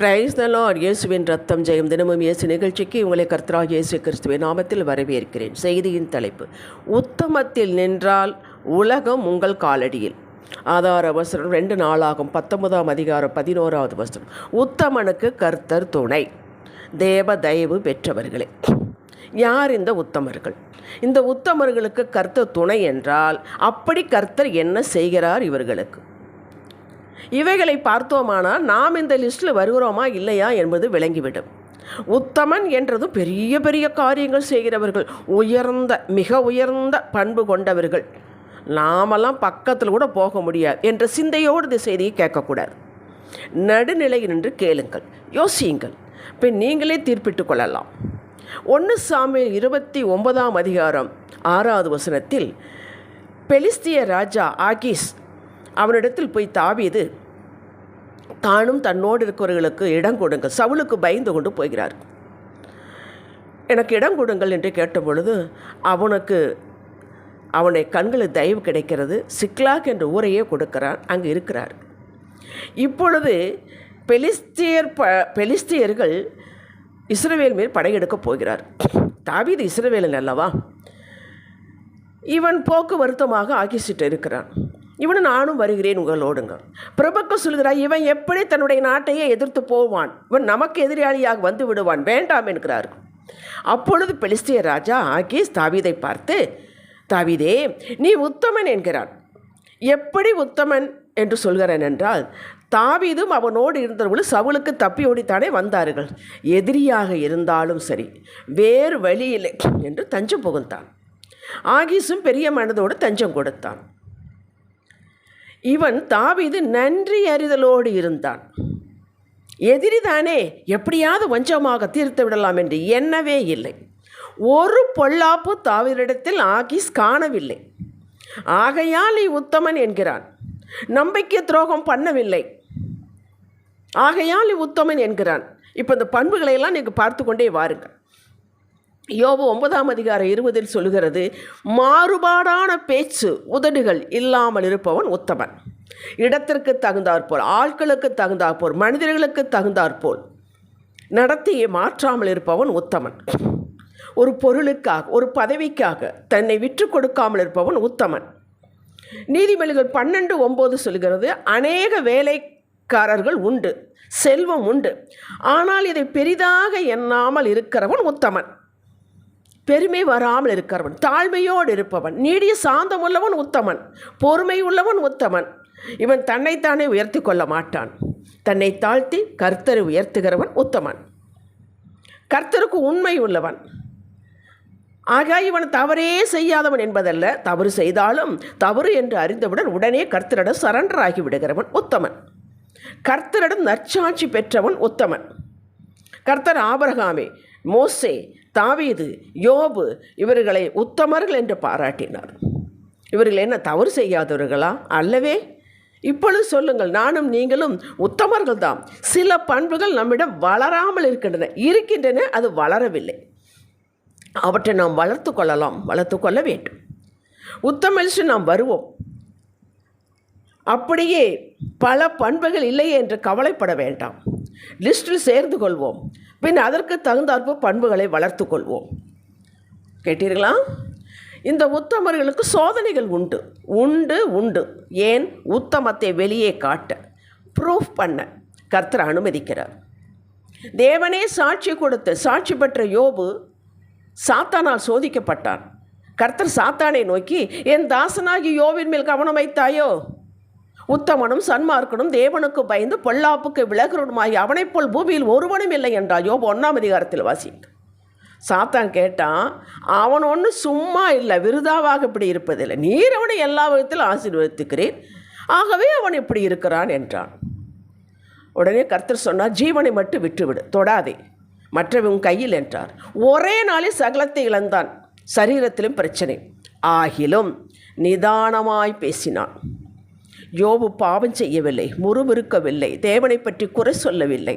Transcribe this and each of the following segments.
Praise the Lord இயேசுவின் ரத்தம் ஜெயம். தினமும் இயேசு நிகழ்ச்சிக்கு உங்களை கர்த்தராக இயேசு கிறிஸ்துவின் நாமத்தில் வரவேற்கிறேன். செய்தியின் தலைப்பு உத்தமத்தில் நின்றால் உலகம் உங்கள் காலடியில். ஆதார வசனம் ரெண்டு நாளாகும் பத்தொன்பதாம் அதிகாரம் பதினோராவது வசனம். உத்தமனுக்கு கர்த்தர் துணை தேவ தயவு பெற்றவர்களே. யார் இந்த உத்தமர்கள்? இந்த உத்தமர்களுக்கு கர்த்தர் துணை என்றால் அப்படி கர்த்தர் என்ன செய்கிறார் இவர்களுக்கு? இவைகளை பார்த்தோமானால் நாம் இந்த லிஸ்ட்டில் வருகிறோமா இல்லையா என்பது விளங்கிவிடும். உத்தமன் என்றதும் பெரிய பெரிய காரியங்கள் செய்கிறவர்கள் உயர்ந்த மிக உயர்ந்த பண்பு கொண்டவர்கள். நாமெல்லாம் பக்கத்தில் கூட போக முடியாது என்ற சிந்தையோடு இந்த செய்தியை கேட்கக்கூடாது. நடுநிலையில் நின்று கேளுங்கள் யோசியுங்கள். பின் நீங்களே தீர்ப்பிட்டு கொள்ளலாம். ஒன்று சாமியில் இருபத்தி ஒன்பதாம் அதிகாரம் ஆறாவது வசனத்தில் பெலிஸ்திய ராஜா ஆகிஸ் அவனிடத்தில் போய் தாவியது தானும் தன்னோடு இருக்கிறவர்களுக்கு இடம் கொடுங்கள் சவுளுக்கு பயந்து கொண்டு போகிறார். எனக்கு இடம் கொடுங்கள் என்று கேட்டபொழுது அவனுக்கு அவனை கண்களில் தயவு கிடைக்கிறது. சிக்லாக் என்ற ஊரையே கொடுக்கிறான் அங்கே இருக்கிறார். இப்பொழுது பெலிஸ்தியர் ப பெலிஸ்தியர்கள் இஸ்ரவேல் மேல் படையெடுக்கப் போகிறார். தாவீது இஸ்ரவேலன் அல்லவா? இவன் போக்குவரத்துமாக ஆகிசிட்டு இருக்கிறான் இவனு நானும் வருகிறேன் உங்களோடுங்க. பிரபுக்கு சொல்கிறார் இவன் எப்படி தன்னுடைய நாட்டையே எதிர்த்து போவான்? இவன் நமக்கு எதிராளியாக வந்து விடுவான். வேண்டாம் என்கிறார். அப்பொழுது பெலிஸ்திய ராஜா ஆகீஸ் தாவீதை பார்த்து தாவீதே நீ உத்தமன் என்கிறான் எப்படி உத்தமன்? என்று சொல்கிறேன் என்றால் தாவீதும் அவனோடு இருந்தவர்களும் சவுளுக்கு தப்பி ஓடித்தானே வந்தார்கள். எதிரியாக இருந்தாலும் சரி வேறு வழியில்லை என்று தஞ்சம் புகுந்தான். ஆகீஸும் பெரிய மனதோடு தஞ்சம் கொடுத்தான். இவன் தாவிது நன்றி அறிதலோடு இருந்தான். எதிரிதானே எப்படியாவது வஞ்சமாக தீர்த்து விடலாம் என்று எண்ணவே இல்லை. ஒரு பொல்லாப்பு தாவிரிடத்தில் ஆகிஸ் காணவில்லை. ஆகையால் நீ உத்தமன் என்கிறான். நம்பிக்கை துரோகம் பண்ணவில்லை. ஆகையால் நீ உத்தமன் என்கிறான். இப்போ இந்த பண்புகளை எல்லாம் நீங்கள் பார்த்து கொண்டே வாருங்கள். யோபு ஒன்பதாம் அதிகாரம் இருபதில் சொல்கிறது மாறுபாடான பேச்சு உதடுகள் இல்லாமல் இருப்பவன் உத்தமன். இடத்திற்கு தகுந்தாற்போல் ஆட்களுக்கு தகுந்தாற்போல் மனிதர்களுக்கு தகுந்தாற்போல் நடத்தியை மாற்றாமல் இருப்பவன் உத்தமன். ஒரு பொருளுக்காக ஒரு பதவிக்காக தன்னை விற்று கொடுக்காமல் இருப்பவன் உத்தமன். நீதிமொழிகள் பன்னெண்டு ஒம்பது சொல்கிறது அநேக வேலைக்காரர்கள் உண்டு செல்வம் உண்டு ஆனால் இதை பெரிதாக எண்ணாமல் இருக்கிறவன் உத்தமன். பெருமை வராமல் இருக்கிறவன் தாழ்மையோடு இருப்பவன் நீடிய சாந்தம் உள்ளவன் உத்தமன் பொறுமை உள்ளவன் உத்தமன். இவன் தன்னைத்தானே உயர்த்தி கொள்ள மாட்டான். தன்னை தாழ்த்தி கர்த்தரை உயர்த்துகிறவன் உத்தமன். கர்த்தருக்கு உண்மை உள்ளவன். ஆக இவன் தவறே செய்யாதவன் என்பதல்ல. தவறு செய்தாலும் தவறு என்று அறிந்தவுடன் உடனே கர்த்தரிடம் சரண்டர் ஆகி விடுகிறவன் உத்தமன். கர்த்தரிடம் நற்சாட்சி பெற்றவன் உத்தமன். கர்த்தர் ஆபரகாமே மோசே தாவீது யோபு இவர்களை உத்தமர்கள் என்று பாராட்டினார். இவர்கள் என்ன தவறு செய்யாதவர்களா? அல்லவே? இப்பொழுது சொல்லுங்கள் நானும் நீங்களும் உத்தமர்கள் தான் சில பண்புகள் நம்மிடம் வளராமல் இருக்கின்றன. இருக்கின்றன அது வளரவில்லை. அவற்றை நாம் வளர்த்து கொள்ளலாம் வளர்த்து கொள்ள வேண்டும். உத்தமலிச்சு நாம் வருவோம். அப்படியே பல பண்புகள் இல்லையே என்று கவலைப்பட வேண்டாம். லிஸ்டில் சேர்ந்து கொள்வோம். பின் அதற்கு தகுந்தாற்பு பண்புகளை வளர்த்து கொள்வோம். கேட்டீர்களா? இந்த உத்தமர்களுக்கு சோதனைகள் உண்டு. உண்டு உண்டு. ஏன்? உத்தமத்தை வெளியே காட்ட ப்ரூஃப் பண்ண கர்த்தர் அனுமதிக்கிறார். தேவனே சாட்சி கொடுத்து சாட்சி பெற்ற யோபு சாத்தானால் சோதிக்கப்பட்டான். கர்த்தர் சாத்தானை நோக்கி என் தாசனாகி யோவின் மேல் கவனம் வைத்தாயோ? உத்தமனும் சன்மார்க்கனும் தேவனுக்கு பயந்து பொல்லாப்புக்கு விலகுறனுமாகி அவனைப் போல் பூமியில் ஒருவனும் இல்லை என்றால் யோபு ஒன்றாம் அதிகாரத்தில் வாசி சாத்தான் கேட்டான் அவன் ஒன்று சும்மா இல்லை விருதாவாக இப்படி இருப்பதில்லை. நீர் அவனை எல்லா விதத்திலும் ஆசீர்வதித்துக்கிறேன் ஆகவே அவன் இப்படி இருக்கிறான் என்றான். உடனே கர்த்தர் சொன்னார் ஜீவனை மட்டும் விட்டுவிடு தொடாதே. மற்றவன் கையில் என்றார். ஒரே நாளில் சகலத்தை இழந்தான். சரீரத்திலும் பிரச்சனை. ஆகிலும் நிதானமாய் பேசினான். யோபு பாவம் செய்யவில்லை முறுமுறுக்கவில்லை தேவனை பற்றி குறை சொல்லவில்லை.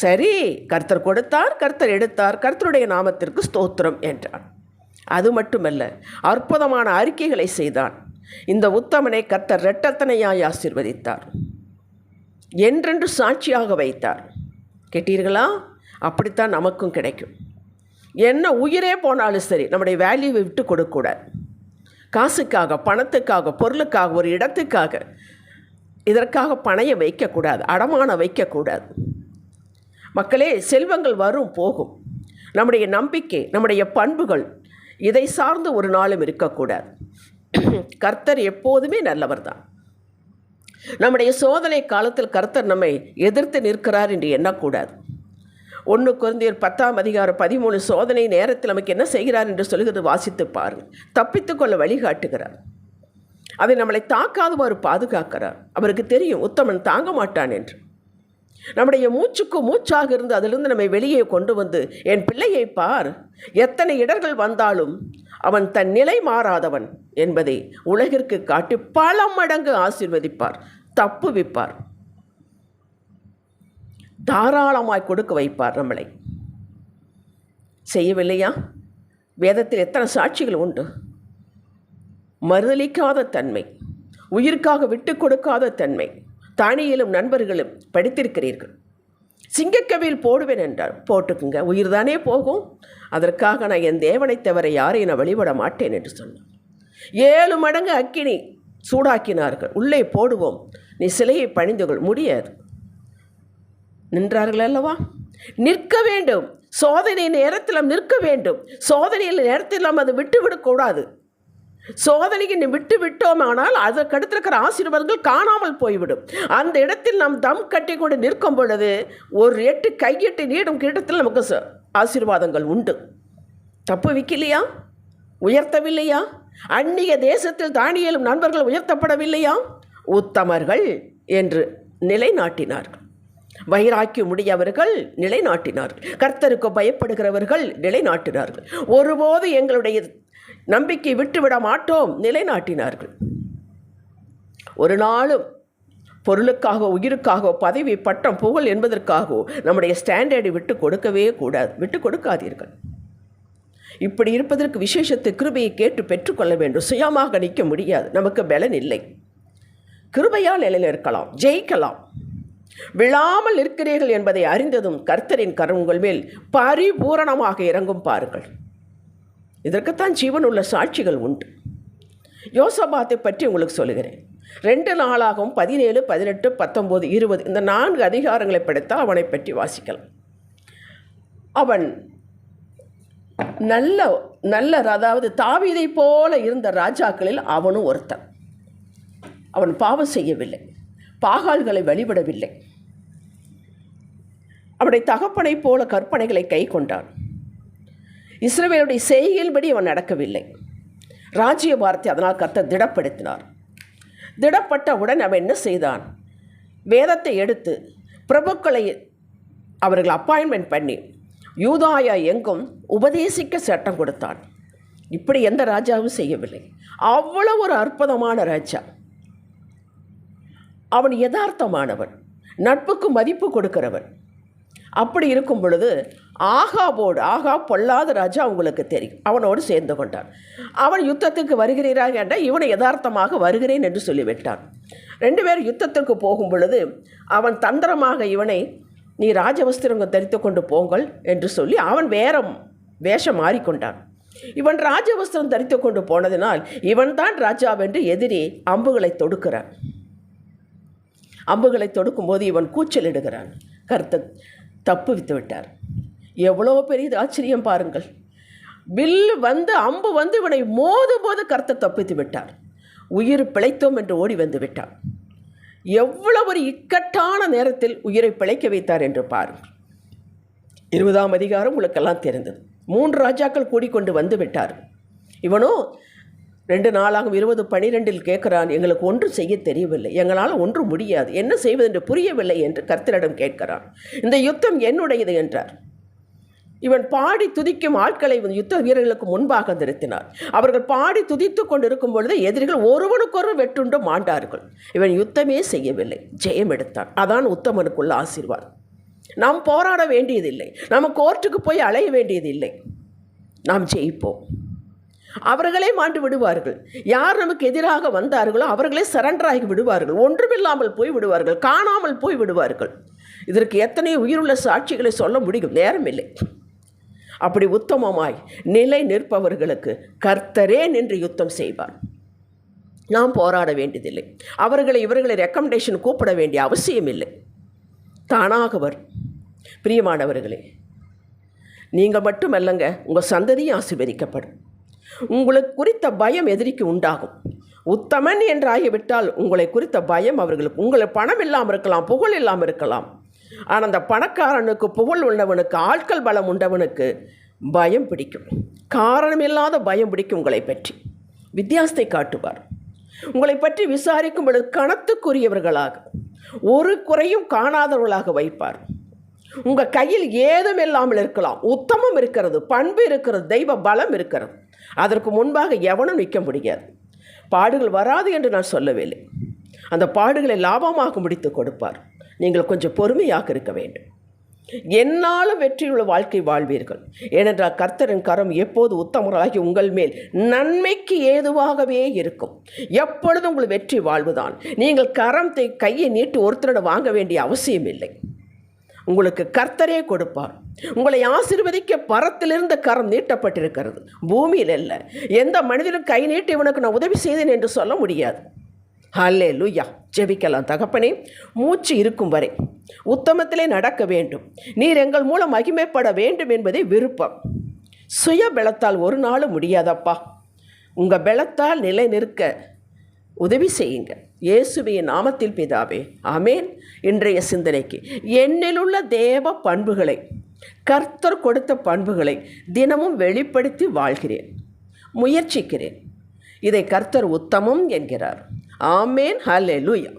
சரி கர்த்தர் கொடுத்தார் கர்த்தர் எடுத்தார் கர்த்தருடைய நாமத்திற்கு ஸ்தோத்திரம் என்றான். அது மட்டுமல்ல அற்புதமான அறிக்கைகளை செய்தான். இந்த உத்தமனை கர்த்தர் இரட்டத்தனையாய் ஆசிர்வதித்தார். என்றென்று சாட்சியாக வைத்தார். கேட்டீர்களா? அப்படித்தான் நமக்கும் கிடைக்கும். என்ன உயிரே போனாலும் சரி நம்முடைய வேல்யூவை விட்டு கொடுக்கூடாது காசுக்காக பணத்துக்காக பொருளுக்காக ஒரு இடத்துக்காக இதற்காக பணையை வைக்கக்கூடாது அடமானம் வைக்கக்கூடாது. மக்களே செல்வங்கள் வரும் போகும். நம்முடைய நம்பிக்கை நம்முடைய பண்புகள் இதை சார்ந்து ஒரு நாளும் இருக்கக்கூடாது. கர்த்தர் எப்போதுமே நல்லவர் தான் நம்முடைய சோதனை காலத்தில் கர்த்தர் நம்மை எதிர்த்து நிற்கிறார் என்று எண்ணக்கூடாது. ஒன்று குழந்தையர் பத்தாம் அதிகாரம் பதிமூணு சோதனை நேரத்தில் நமக்கு என்ன செய்கிறார் என்று சொல்கிறது வாசித்து பாருங்கள். தப்பித்துக்கொள்ள வழிகாட்டுகிறார் அதை நம்மளை தாக்காதவாறு பாதுகாக்கிறார். அவருக்கு தெரியும் உத்தமன் தாங்க மாட்டான் என்று. நம்முடைய மூச்சுக்கு மூச்சாக இருந்து அதிலிருந்து நம்மை வெளியே கொண்டு வந்து என் பிள்ளையை பார். எத்தனை இடர்கள் வந்தாலும் அவன் தன் நிலை மாறாதவன் என்பதை உலகிற்கு காட்டி பல மடங்கு ஆசிர்வதிப்பார் தப்புவிப்பார். தாராளமாய் கொடுக்க வைப்பார் நம்மளை. செய்யவில்லையா? வேதத்தில் எத்தனை சாட்சிகள் உண்டு? மறுதளிக்காத தன்மை உயிருக்காக விட்டு கொடுக்காத தன்மை தானியிலும் நண்பர்களும் படித்திருக்கிறீர்கள். சிங்கக்கவியில் போடுவேன் என்றார். போட்டுக்குங்க உயிர் தானே போகும்? அதற்காக நான் என் தேவனை தவிர யாரையும் நான் வழிபட மாட்டேன் என்று சொன்னான் ஏழு மடங்கு அக்கினி சூடாக்கினார்கள். உள்ளே போடுவோம். நீ சிலையை பணிந்துகொள். முடியாது. நின்றார்கள் அல்லவா நிற்க வேண்டும். சோதனை நேரத்தில் நிற்க வேண்டும். சோதனையில் நேரத்தில் நாம் அதை விட்டுவிடக்கூடாது சோதனைக்கு நீ விட்டு விட்டோமானால் அதற்கடுத்து இருக்கிற ஆசீர்வாதங்கள் காணாமல் போய்விடும். அந்த இடத்தில் நாம் தம் கட்டி கொண்டு நிற்கும் பொழுது ஒரு எட்டு கையெட்டு நீடும் இடத்தில் நமக்கு ஆசீர்வாதங்கள் உண்டு. தப்பு விற்கலையா உயர்த்தவில்லையா? அந்நிய தேசத்தில் தானியலும் நண்பர்கள் உயர்த்தப்படவில்லையா? உத்தமர்கள் என்று நிலைநாட்டினார்கள். வைராக்கியம் உடையவர்கள் நிலைநாட்டினார்கள். கர்த்தருக்கு பயப்படுகிறவர்கள் நிலைநாட்டினார்கள். ஒருபோது எங்களுடைய நம்பிக்கை விட்டுவிட மாட்டோம் நிலைநாட்டினார்கள். ஒரு நாளும் பொருளுக்காக உயிருக்காக பதவி பட்டம் புகழ் என்பதற்காகவோ நம்முடைய ஸ்டாண்டர்டை விட்டு கொடுக்கவே கூடாது விட்டு கொடுக்காதீர்கள். இப்படி இருப்பதற்கு விசேஷத்து கிருபையை கேட்டு பெற்றுக்கொள்ள வேண்டும். சுயமாக நிற்க முடியாது. நமக்கு பலன் இல்லை. கிருபையால் நிலைநிற்கலாம் ஜெயிக்கலாம். விழாமல் இருக்கிறீர்கள் என்பதை அறிந்ததும் கர்த்தரின் கரம் உங்கள் மேல் பரிபூரணமாக இறங்கும் பாருங்கள். இதற்குத்தான் ஜீவன் உள்ள சாட்சிகள் உண்டு. யோசபாத்தை பற்றி உங்களுக்கு சொல்லுகிறேன். ரெண்டு நாளாகவும் பதினேழு பதினெட்டு பத்தொம்போது இருபது இந்த நான்கு அதிகாரங்களை படித்தால் அவனை பற்றி வாசிக்கலாம். அவன் நல்ல நல்ல அதாவது தாவீதை போல இருந்த ராஜாக்களில் அவனும் ஒருத்தன். அவன் பாவம் செய்யவில்லை. பாகால்களை வழிபடவில்லை. அவனுடைய தகப்பனைப் போல கற்பனைகளை கை கொண்டான். இஸ்ரவேலுடைய செய்கையின்படி அவன் நடக்கவில்லை. ராஜ்ய வார்த்தை அதனால் கர்த்தர் திடப்படுத்தினார். திடப்பட்டவுடன் அவன் என்ன செய்தான்? வேதத்தை எடுத்து பிரபுக்களை அவர்கள் அப்பாயின்மெண்ட் பண்ணி யூதாயா எங்கும் உபதேசிக்க சட்டம் கொடுத்தான். இப்படி எந்த ராஜாவும் செய்யவில்லை. அவ்வளவு ஒரு அற்புதமான ராஜா. அவன் யதார்த்தமானவன். நட்புக்கு மதிப்பு கொடுக்கிறவன். அப்படி இருக்கும் பொழுது ஆகாபோடு ஆகா பொல்லாத ராஜா அவங்களுக்கு தெரியும். அவனோடு சேர்ந்து கொண்டான். அவன் யுத்தத்துக்கு வருகிறீரா என்றால் இவனை யதார்த்தமாக வருகிறேன் என்று சொல்லிவிட்டான். ரெண்டு பேரும் யுத்தத்திற்கு போகும் பொழுது அவன் தந்திரமாக இவனை நீ ராஜவஸ்திரங்கள் தரித்து கொண்டு போங்கள் என்று சொல்லி அவன் வேற வேஷம் மாறிக்கொண்டான். இவன் ராஜவஸ்திரம் தரித்து கொண்டு போனதினால் இவன்தான் ராஜாவென்று எதிரி அம்புகளை தொடுக்கிறான். அம்புகளை தொடுக்கும்போது இவன் கூச்சலிடுகிறான். கருத்தை தப்பு வித்து விட்டார் எவ்வளோ பெரிய ஆச்சரியம் பாருங்கள். வில் வந்து அம்பு வந்து இவனை மோதும் போது கருத்தை தப்பித்து விட்டார் உயிர் பிழைத்தோம் என்று ஓடி வந்து விட்டான் எவ்வளவு ஒரு இக்கட்டான நேரத்தில் உயிரை பிழைக்க வைத்தார் என்று பாருங்கள் இருபதாம் அதிகாரம் உங்களுக்கெல்லாம் தெரிந்தது. மூன்று ராஜாக்கள் கூடிக்கொண்டு வந்து விட்டார். இவனோ ரெண்டு நாளாகும் இருபது பனிரெண்டில் கேட்கிறான் எங்களுக்கு ஒன்றும் செய்ய தெரியவில்லை. எங்களால் ஒன்றும் முடியாது. என்ன செய்வதென்று புரியவில்லை என்று கர்த்தரிடம் கேட்கிறான். இந்த யுத்தம் என்னுடையது என்றார். இவன் பாடி துதிக்கும் ஆட்களை யுத்த வீரர்களுக்கு முன்பாக நிறுத்தினார். அவர்கள் பாடி துதித்து கொண்டிருக்கும் பொழுது எதிரிகள் ஒருவனுக்கொரு வெட்டுண்டு மாண்டார்கள். இவன் யுத்தமே செய்யவில்லை. ஜெயம் எடுத்தான். அதான் உத்தமனுக்குள்ள ஆசீர்வாதம் நாம் போராட வேண்டியதில்லை. நம்ம கோர்ட்டுக்கு போய் அலைய வேண்டியதில்லை. நாம் ஜெயிப்போம். அவர்களே மாண்டு விடுவார்கள். யார் நமக்கு எதிராக வந்தார்களோ அவர்களே சரண்டர் ஆகி விடுவார்கள். ஒன்றுமில்லாமல் போய் விடுவார்கள். காணாமல் போய் விடுவார்கள். இதற்கு எத்தனை உயிருள்ள சாட்சிகளை சொல்ல முடியும். நேரமில்லை. அப்படி உத்தமமாய் நிலை நிற்பவர்களுக்கு கர்த்தரே நின்று யுத்தம் செய்வார். நாம் போராட வேண்டியதில்லை. அவர்களை இவர்களை ரெக்கமெண்டேஷன் கூப்பிட வேண்டிய அவசியம் இல்லை தானாக வரும் பிரியமானவர்களே நீங்கள் மட்டுமல்லங்க உங்கள் சந்ததியும் ஆசீர்வதிக்கப்படும். உங்களுக்கு குறித்த பயம் எதிரிக்கு உண்டாகும். உத்தமன் என்று ஆகிவிட்டால் உங்களை குறித்த பயம் அவர்களுக்கு உங்களை பணம் இல்லாமல் இருக்கலாம் புகழ் இல்லாமல் இருக்கலாம். ஆனால் அந்த பணக்காரனுக்கு புகழ் உள்ளவனுக்கு ஆட்கள் பலம் உண்டவனுக்கு பயம் பிடிக்கும். காரணமில்லாத பயம் பிடிக்கும் உங்களை பற்றி. வித்தியாசத்தை காட்டுவார். உங்களை பற்றி விசாரிக்கும் பொழுது கணத்துக்குரியவர்களாக ஒரு குறையும் காணாதவர்களாக வைப்பார். உங்கள் கையில் ஏதும் இல்லாமல் இருக்கலாம். உத்தமம் இருக்கிறது பண்பு இருக்கிறது தெய்வ பலம் இருக்கிறது. அதற்கு முன்பாக எவனும் நிற்க முடியாது. பாடுகள் வராது என்று நான் சொல்லவில்லை. அந்த பாடுகளை லாபமாக முடித்து கொடுப்பார். நீங்கள் கொஞ்சம் பொறுமையாக இருக்க வேண்டும். என்னாலும் வெற்றியுள்ள வாழ்க்கை வாழ்வீர்கள். ஏனென்றால் கர்த்தரின் கரம் எப்போது உத்தமராகி உங்கள் மேல் நன்மைக்கு ஏதுவாகவே இருக்கும். எப்பொழுதும் உங்கள் வெற்றி வாழ்வுதான். நீங்கள் கரம் தை- கையை நீட்டி ஒருத்தரோட வாங்க வேண்டிய அவசியம் இல்லை உங்களுக்கு கர்த்தரே கொடுப்பார். உங்களை ஆசீர்வதிக்க பரத்திலிருந்த கரம் நீட்டப்பட்டிருக்கிறது. பூமியில் இல்லை. எந்த மனிதனும் கை நீட்டி இவனுக்கு நான் உதவி செய்தேன் என்று சொல்ல முடியாது. ஹல்லே லுய்யா ஜெபிக்கலாம் தகப்பனே. மூச்சு இருக்கும் வரை உத்தமத்திலே நடக்க வேண்டும். நீர் எங்கள் மூலம் மகிமைப்பட வேண்டும் என்பதே விருப்பம். சுய பலத்தால் ஒரு நாளும் முடியாதப்பா. உங்கள் பலத்தால் நிலை நிற்க உதவி செய்யுங்கள். இயேசுவின் நாமத்தில் பிதாவே அமேன் இன்றைய சிந்தனைக்கு என்னிலுள்ள தேவ பண்புகளை கர்த்தர் கொடுத்த பண்புகளை தினமும் வெளிப்படுத்தி வாழ்கிறேன் முயற்சிக்கிறேன். இதை கர்த்தர் உத்தமம் என்கிறார். ஆமேன். ஹல்லேலூயா